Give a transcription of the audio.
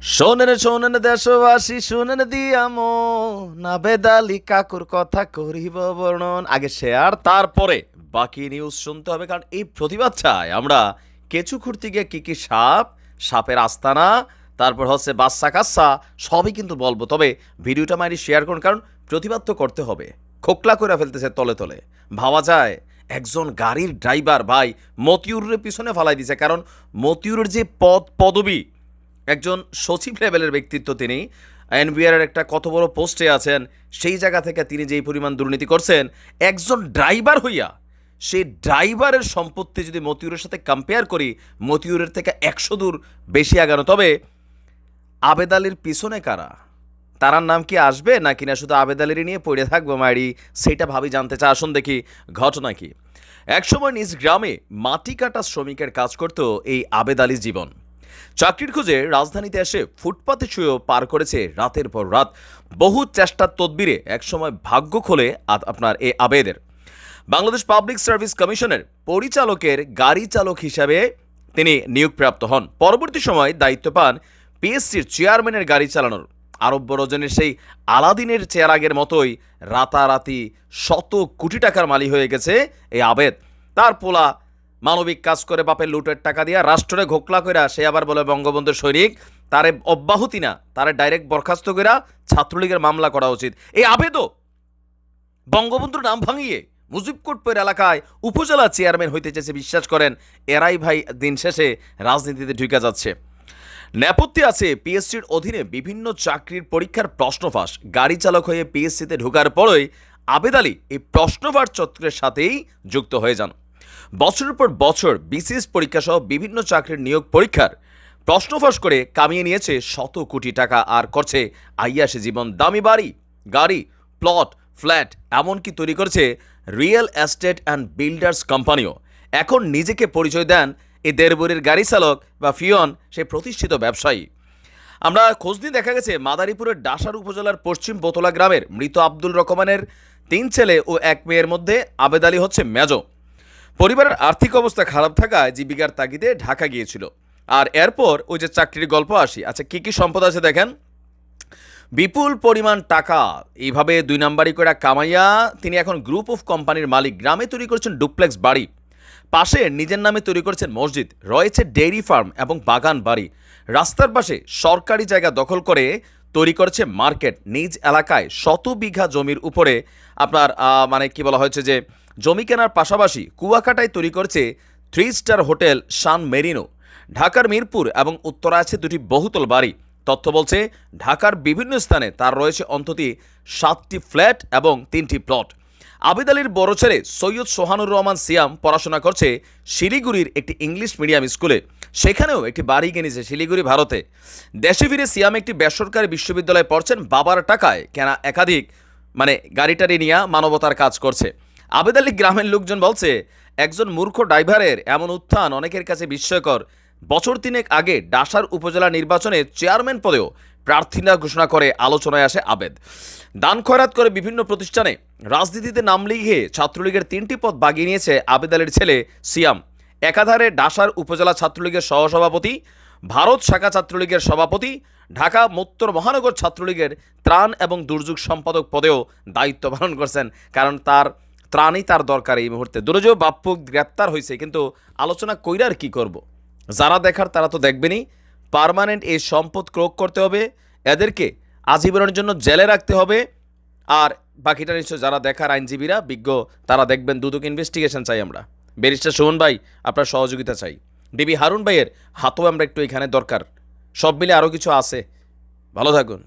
শোনেন শোনেন দেশবাসী, শোনেন দিয়ামো। না বেদালি কাকুর কথা করিব বর্ণন। আগে শেয়ার, তারপরে বাকি নিউজ শুনতে হবে, কারণ এই প্রতিবাদ চাই। আমরা কেঁচু খুঁড়তে গিয়ে কি কি সাপ, সাপের আস্তানা, তারপর হচ্ছে বাচ্চা কাচ্চা, সবই কিন্তু বলব। তবে ভিডিওটা মারি শেয়ার করুন, কারণ প্রতিবাদ তো করতে হবে। খোকলা করে ফেলতেছে তলে তলে। ভাবা যায়, একজন গাড়ির ড্রাইভার ভাই মতিউরের পিছনে ফালাই দিছে, কারণ মতিউরের যে পদ, পদবী একজন সচিব লেভেলের ব্যক্তিত্ব তিনি। এনবিআর এর একটা কত বড় পোস্টে আছেন, সেই জায়গা থেকে তিনি যেই পরিমাণ দুর্নীতি করছেন, একজন ড্রাইভার হইয়া সেই ড্রাইভারের সম্পত্তি যদি মতিউরের সাথে কম্পেয়ার করি, মতিউরের থেকে একশো দূর বেশি আগানো। তবে আবেদ আলীর পিছনে কারা? তারার নাম কি আসবে না কিনা শুধু আবেদ নিয়ে পড়ে থাকব মারি সেটা ভাবি জানতে চা আসুন দেখি ঘটনা কি। একসময় নিজ গ্রামে মাটি কাটা শ্রমিকের কাজ করত এই আবেদ জীবন। চাকরির খোঁজে রাজধানীতে এসে ফুটপাতে শুয়েও পার করেছে রাতের পর রাত। বহু চেষ্টার তদবিরে একসময় ভাগ্য খোলে আপনার এ আবেদের। বাংলাদেশ পাবলিক সার্ভিস কমিশনের পরিচালকের গাড়ি চালক হিসাবে তিনি নিয়োগপ্রাপ্ত হন। পরবর্তী সময় দায়িত্ব পান পিএসসির চেয়ারম্যানের গাড়ি চালানোর। আরব্য রজনের সেই আলাদিনের চেয়ারাগের মতোই রাতারাতি শত কোটি টাকার মালি হয়ে গেছে এই আবেদ। তার পোলা মানবিক কাজ করে বাপের লুটের টাকা দিয়া রাষ্ট্রে ঘোকলা কইরা সে আবার বলে বঙ্গবন্ধুর সৈনিক, তারে অব্যাহতি না, তারে ডাইরেক্ট বরখাস্ত কইরা ছাত্রলীগের মামলা করা উচিত। এই আবেদও বঙ্গবন্ধুর নাম ভাঙিয়ে মুজিবকোটপুর এলাকায় উপজেলা চেয়ারম্যান হইতে চেয়েছে বিশ্বাস করেন, এরাই ভাই দিন শেষে রাজনীতিতে ঢুকে যাচ্ছে। নেপথ্যে আছে পিএসসির অধীনে বিভিন্ন চাকরির পরীক্ষার প্রশ্নফাঁস গাড়ি চালক হয়ে পিএসসিতে ঢোকার পরই আবেদ আলী এই প্রশ্নফাঁস চক্রের সাথেই যুক্ত হয়ে যান। বছরের পর বছর বিসিএস পরীক্ষা সহ বিভিন্ন চাকরির নিয়োগ পরীক্ষার প্রশ্নফাঁস করে কামিয়ে নিয়েছে শত কোটি টাকা। আর করছে আইয়াসে জীবন দামি বাড়ি, গাড়ি, প্লট, ফ্ল্যাট এমনকি তৈরি করছে রিয়েল এস্টেট অ্যান্ড বিল্ডার্স কোম্পানিও। এখন নিজেকে পরিচয় দেন এই দেড়বুরের গাড়ি চালক বা ফিয়ন, সে প্রতিষ্ঠিত ব্যবসায়ী। আমরা খোঁজ নিয়ে দেখা গেছে, মাদারীপুরের ডাসার উপজেলার পশ্চিম বোতলা গ্রামের মৃত আব্দুল রকমানের তিন ছেলে ও এক মেয়ের মধ্যে আবেদ আলী হচ্ছে মেজো। পরিবারের আর্থিক অবস্থা খারাপ থাকায় জীবিকার তাগিদে ঢাকা গিয়েছিল। আর এরপর ওই যে চাকরির গল্প আসি। আচ্ছা কী কী সম্পদ আছে দেখেন? বিপুল পরিমাণ টাকা, এইভাবে দুই নাম্বারি করে কামাইয়া তিনি এখন গ্রুপ অফ কোম্পানির মালিক। গ্রামে তৈরি করছেন ডুপ্লেক্স বাড়ি। পাশে নিজের নামে তৈরি করেছেন মসজিদ। রয়েছে ডেইরি ফার্ম এবং বাগান বাড়ি। রাস্তার পাশে সরকারি জায়গা দখল করে তৈরি করেছে মার্কেট। নিজ এলাকায় শত বিঘা জমির উপরে আপনার মানে কি বলা হয়েছে যে, জমি কেনার পাশাপাশি কুয়াকাটায় তৈরি করছে three star hotel Sun Marino. ঢাকার মিরপুর এবং উত্তরা আছে দুটি বহুতল বাড়ি। তথ্য বলছে, ঢাকার বিভিন্ন স্থানে তার রয়েছে অন্তত সাতটি ফ্ল্যাট এবং তিনটি প্লট। আবেদ আলীর বড় ছেলে সৈয়দ সোহানুর রহমান সিয়াম পড়াশোনা করছে শিলিগুড়ির একটি ইংলিশ মিডিয়াম স্কুলে। সেখানেও একটি বাড়ি কিনেছে শিলিগুড়ি, ভারতে। দেশে ফিরে সিয়াম একটি বেসরকারি বিশ্ববিদ্যালয়ে পড়ছেন, বাবার টাকায় কেনা একাধিক মানে গাড়িটারি নিয়ে মানবতার কাজ করছে। আবেদ আলী গ্রামের লোকজন বলছে, একজন মূর্খ ড্রাইভারের এমন উত্থান অনেকের কাছে বিস্ময়কর। বছর তিনেক আগে ডাসার উপজেলা নির্বাচনে চেয়ারম্যান পদেও প্রার্থীরা ঘোষণা করে আলোচনায় আসে আবেদ। দান খয়রাত করে বিভিন্ন প্রতিষ্ঠানে রাজনীতিতে নাম লিখে ছাত্রলীগের তিনটি পদ বাগিয়ে নিয়েছে আবেদ আলীর ছেলে সিয়াম। একাধারে ডাসার উপজেলা ছাত্রলীগের সহসভাপতি, ভারত শাখা ছাত্রলীগের সভাপতি, ঢাকা উত্তর মহানগর ছাত্রলীগের ত্রাণ এবং দুর্যোগ সম্পাদক পদেও দায়িত্ব পালন করছেন, কারণ তার ত্রাণই তার দরকার এই মুহূর্তে। দুরজো বাপ্পু গ্রেপ্তার হয়েছে কিন্তু আলোচনা কইরার কি করব। যারা দেখার তারা তো দেখবেনই। পার্মানেন্ট এই সম্পদ ক্রোক করতে হবে, এদেরকে আজীবনের জন্য জেলে রাখতে হবে। আর বাকিটা নিশ্চয় যারা দেখার আইনজীবীরা, বিজ্ঞ, তারা দেখবেন দুদক ইনভেস্টিগেশন চাই আমরা। ব্যারিস্টার সুমন ভাই, আপনার সহযোগিতা চাই। ডিবি হারুন ভাইয়ের হাতও আমরা একটু এখানে দরকার। সব মিলে আরও কিছু আছে। ভালো থাকুন।